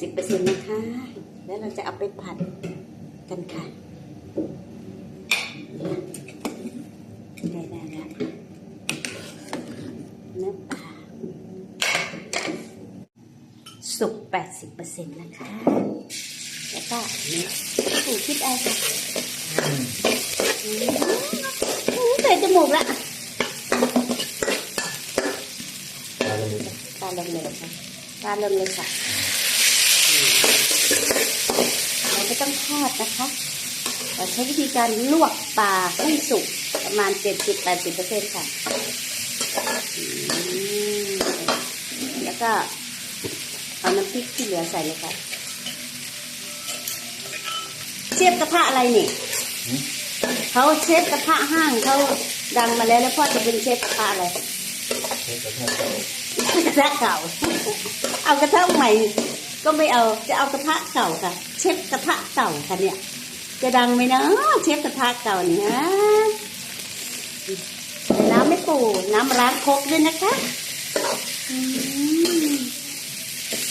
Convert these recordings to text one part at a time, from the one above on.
สิบเปอร์เซ็นต์นะคะ แล้วเราจะเอาไปผัดกันค่ะได้ได้ได้เนื้อปลาสุกแปดสิบเปอร์เซ็นต์นะคะ แล้วก็นี่ผูคิดเอาค่ะอืมใส่จมูกละปลาลงเลยค่ะปลาลงเลยค่ะอืม เราไม่ต้องทอดนะคะเราใช้วิธีการลวกปลาให้สุกประมาณ 70-80%เปอร์เซ็นต์ค่ะอืมแล้วก็เอาน้ำพริกที่เหลือใส่เลยค่ะ เชฟกระทะอะไรนี่เขาเชฟกระทะห้างเขาดังมาแล้วแล้วพ่อจะเป็นเชฟกระทะอะไรกระทะเก่า เอากระทะใหม่ ก็ไม่เอาจะเอากระทะเก่าค่ะ เชฟกระทะเก่าค่ะเนี่ย จะดังไหมนะเชฟกระทะเก่าเนี่ยน้ำไม่ปูน้ำร้านโคกด้วยนะคะอืม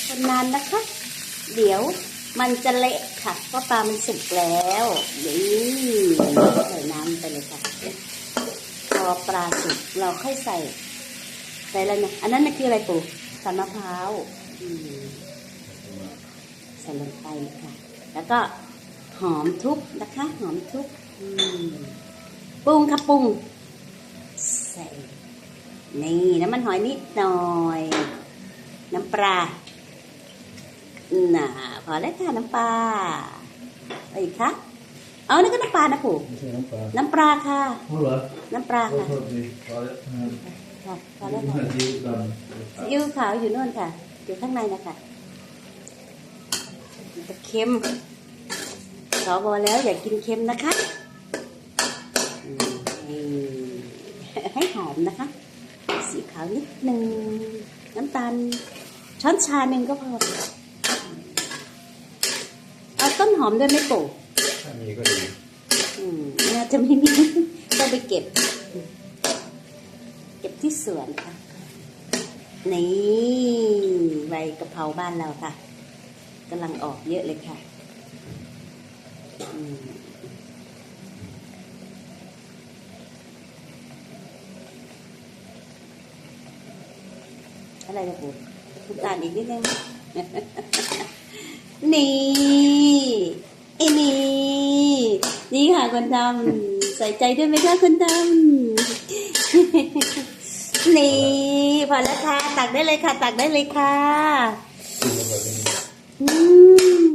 คนนานนะคะ เดี๋ยวมันจะเละค่ะเพราะปลามันสุกแล้วนี่ใส่น้ำไปเลยค่ะพอปลาสุกเราค่อยใส่ใส่อะไรนะอันนั้นน่ะคืออะไรปู่สันมะพร้าวอืม ใส่ลงไปค่ะ แล้วก็หอมทุบนะคะ หอมทุบอืมปรุงค่ะปรุงใส่นี่น้ำมันหอยนิดหน่อย น้ำปลาน่ะพอแล้วค่ะน้ำปลาอะไรอีกคะเอานี่ก็น้ำปลานะปู่ไม่ใช่น้ำปลาน้ำปลาค่ะเอาเหรอน้ำปลาโอ้ค่ะโทษดีพอแล้วอืมค่ะพอแล้วค่ะซีอิ๊วดซีอิ๊วขาวอยู่นู่นค่ะอยู่ข้างในนะคะ มันจะเค็มสอบอกแล้วอย่ากินเค็มนะคะอืมนี่ให้หอมนะคะ สีขาวนิดนึงน้ำตาล ช้อนชาหนึ่งก็พอเอาต้นหอมด้วยไหมปู่ำถ้ามีก็ดีอืมน่าจะไม่มีต้องไปเก็บ เก็บที่สวนค่ะ นี่ใบกะเพราบ้านเราค่ะ กำลังออกเยอะเลยค่ะอืมอะไรนะปู่น้ำตาลอีกนิดนึง นี่ไอ้นี่นี่ค่ะคนทำใส่ใจด้วยไหมคะคนทำนี่พอแล้วค่ะ ตักได้เลยค่ะ ตักได้เลยค่ะ Mm.